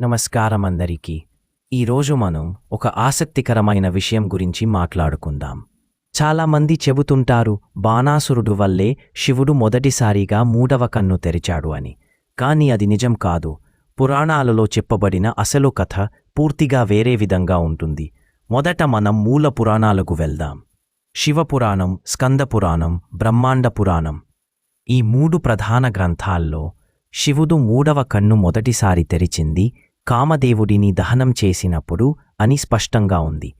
నమస్కారం అందరికీ. ఈరోజు మనం ఒక ఆసక్తికరమైన విషయం గురించి మాట్లాడుకుందాం. చాలామంది చెబుతుంటారు బాణాసురుడు వల్లే శివుడు మొదటిసారిగా మూడవ కన్ను తెరిచాడు అని. కాని అది నిజం కాదు. పురాణాలలో చెప్పబడిన అసలు కథ పూర్తిగా వేరే విధంగా ఉంటుంది. మొదట మనం మూల పురాణాలకు వెళ్దాం. శివపురాణం స్కందపురాణం బ్రహ్మాండ పురాణం. ఈ మూడు ప్రధాన గ్రంథాల్లో శివుడు మూడవ కన్ను మొదటిసారి తెరిచింది కామదేవుడిని దహనం చేసినప్పుడు అని స్పష్టంగా ఉంది.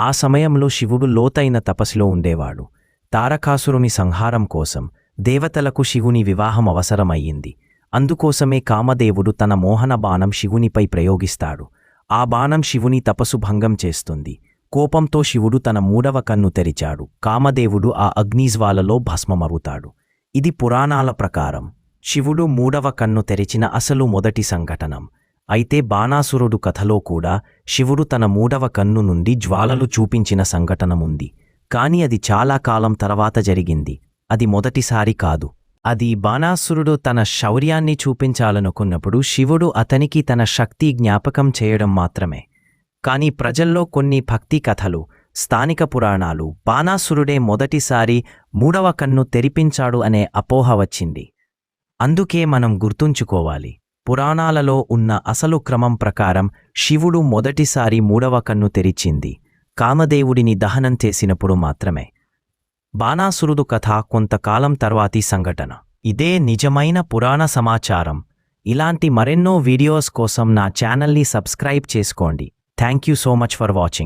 ఆ సమయంలో శివుడు లోతైన తపస్సులో ఉండేవాడు. తారకాసురుని సంహారం కోసం దేవతలకు శివుని వివాహం అవసరమయ్యింది. అందుకోసమే కామదేవుడు తన మోహన బాణం శివునిపై ప్రయోగిస్తాడు. ఆ బాణం శివుని తపస్సు భంగం చేస్తుంది. కోపంతో శివుడు తన మూడవ కన్ను తెరిచాడు. కామదేవుడు ఆ అగ్నిజ్వాలలో భస్మమరుతాడు ఇది పురాణాల ప్రకారం. శివుడు మూడవ కన్ను తెరిచిన అసలు మొదటి సంఘటనం. అయితే బాణాసురుడు కథలో కూడా శివుడు తన మూడవ కన్ను నుండి జ్వాలలు చూపించిన సంఘటనముంది. కాని అది చాలా కాలం తర్వాత జరిగింది. అది మొదటిసారి కాదు. అది బాణాసురుడు తన శౌర్యాన్ని చూపించాలనుకున్నప్పుడు శివుడు అతనికి తన శక్తి జ్ఞాపకం చేయడం మాత్రమే. కాని ప్రజల్లో కొన్ని భక్తి కథలు స్థానిక పురాణాలు బాణాసురుడే మొదటిసారి మూడవ కన్ను తెరిపించాడు అనే అపోహ వచ్చింది. అందుకే మనం గుర్తుంచుకోవాలి. పురాణాలలో ఉన్న అసలు క్రమం ప్రకారం శివుడు మొదటిసారి మూడవ కన్ను తెరిచింది. కామదేవుడిని దహనం చేసినప్పుడు మాత్రమే. బాణాసురుడు కథ కొంతకాలం తర్వాతి సంఘటన. ఇదే నిజమైన పురాణ సమాచారం. ఇలాంటి మరెన్నో వీడియోస్ కోసం నా ఛానల్ని సబ్స్క్రైబ్ చేసుకోండి. Thank you so much for watching.